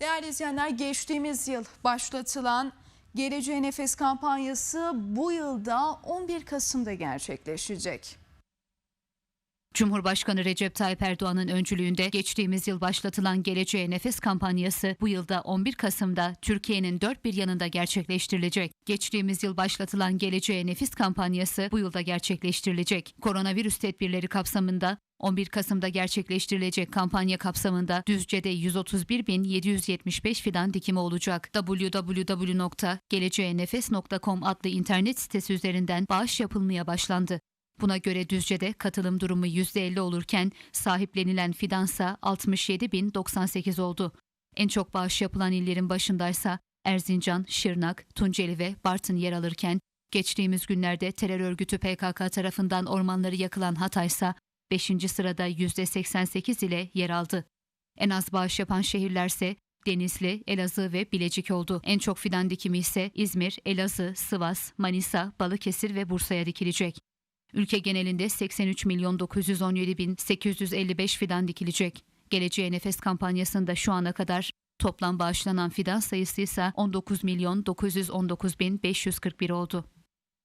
Değerli izleyenler geçtiğimiz yıl başlatılan Geleceğe Nefes kampanyası bu yılda 11 Kasım'da gerçekleşecek. Cumhurbaşkanı Recep Tayyip Erdoğan'ın öncülüğünde geçtiğimiz yıl başlatılan Geleceğe Nefes kampanyası bu yılda 11 Kasım'da Türkiye'nin dört bir yanında gerçekleştirilecek. Geçtiğimiz yıl başlatılan Geleceğe Nefis kampanyası bu yılda gerçekleştirilecek. Koronavirüs tedbirleri kapsamında 11 Kasım'da gerçekleştirilecek kampanya kapsamında Düzce'de 131.775 fidan dikimi olacak. www.geleceğenefes.com adlı internet sitesi üzerinden bağış yapılmaya başlandı. Buna göre Düzce'de katılım durumu %50 olurken sahiplenilen fidansa 67.098 oldu. En çok bağış yapılan illerin başındaysa Erzincan, Şırnak, Tunceli ve Bartın yer alırken geçtiğimiz günlerde terör örgütü PKK tarafından ormanları yakılan Hataysa 5. sırada %88 ile yer aldı. En az bağış yapan şehirlerse Denizli, Elazığ ve Bilecik oldu. En çok fidan dikimi ise İzmir, Elazığ, Sivas, Manisa, Balıkesir ve Bursa'ya dikilecek. Ülke genelinde 83 milyon 917 bin 855 fidan dikilecek. Geleceğe Nefes kampanyasında şu ana kadar toplam bağışlanan fidan sayısı ise 19 milyon 919 bin 541 oldu.